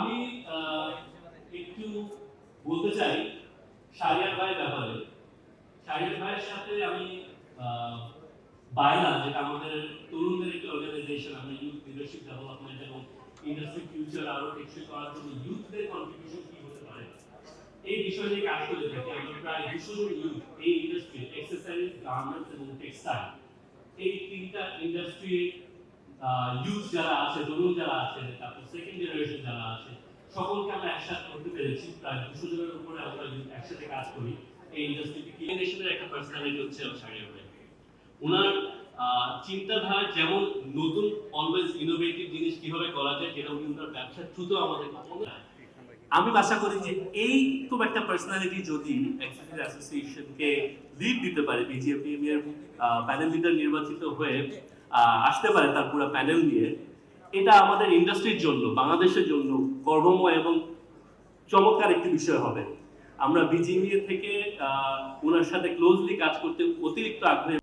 আমি একটু বলতে চাই সারিয়ার ভাইয়ের ব্যাপারে। সারিয়ার ভাইয়ের সাথে আমি বায়না, যেটা আমাদের তরুণদের একটি অর্গানাইজেশন আমি ইউথ লিডারশিপ ডেভেলপমেন্ট এবং ইন্ডাস্ট্রি ফিউচার আরও টেকসই করার জন্য ইউথদের কন্ট্রিবিউশন কি হতে পারে, এই বিষয়ে নিয়ে কাজ করে থাকি আমি প্রায় দুশো জন ইউথ এই ইন্ডাস্ট্রি এক্সেসারিজ গার্মেন্টস এবং টেক্সটাইল এই তিনটা ইন্ডাস্ট্রি ইউথ যারা আছে, তরুণ যারা আছে, তারপর সেকেন্ড জেনারেশন যারা আছে, সকলকে আমরা একসাথে করতে পেরেছি। প্রায় দুশো জনের উপরে আমরা একসাথে কাজ করি। এই ইন্ডাস্ট্রিতে একটা পার্সোনালিটি হচ্ছে ভাই। ওনার চিন্তাধারা যেমন নতুন অলওয়েজ ইনোভেটিভ জিনিস কীভাবে করা যায়, সেটা উনি ওনার ব্যবসার থ্রুতেও আমাদেরকে বলে। আমি আশা করি যে এই খুব একটা পার্সোনালিটি যদি অ্যাসোসিয়েশনকে লিড দিতে পারে বিজেপিএম এর প্যানেল লিডার নির্বাচিত হয়ে আসতে পারে তার পুরো প্যানেল নিয়ে এটা আমাদের ইন্ডাস্ট্রির জন্য, বাংলাদেশের জন্য গর্বময় এবং চমৎকার একটি বিষয় হবে। আমরা বিজিএমএ থেকে ওনার সাথে ক্লোজলি কাজ করতে অতিরিক্ত আগ্রহী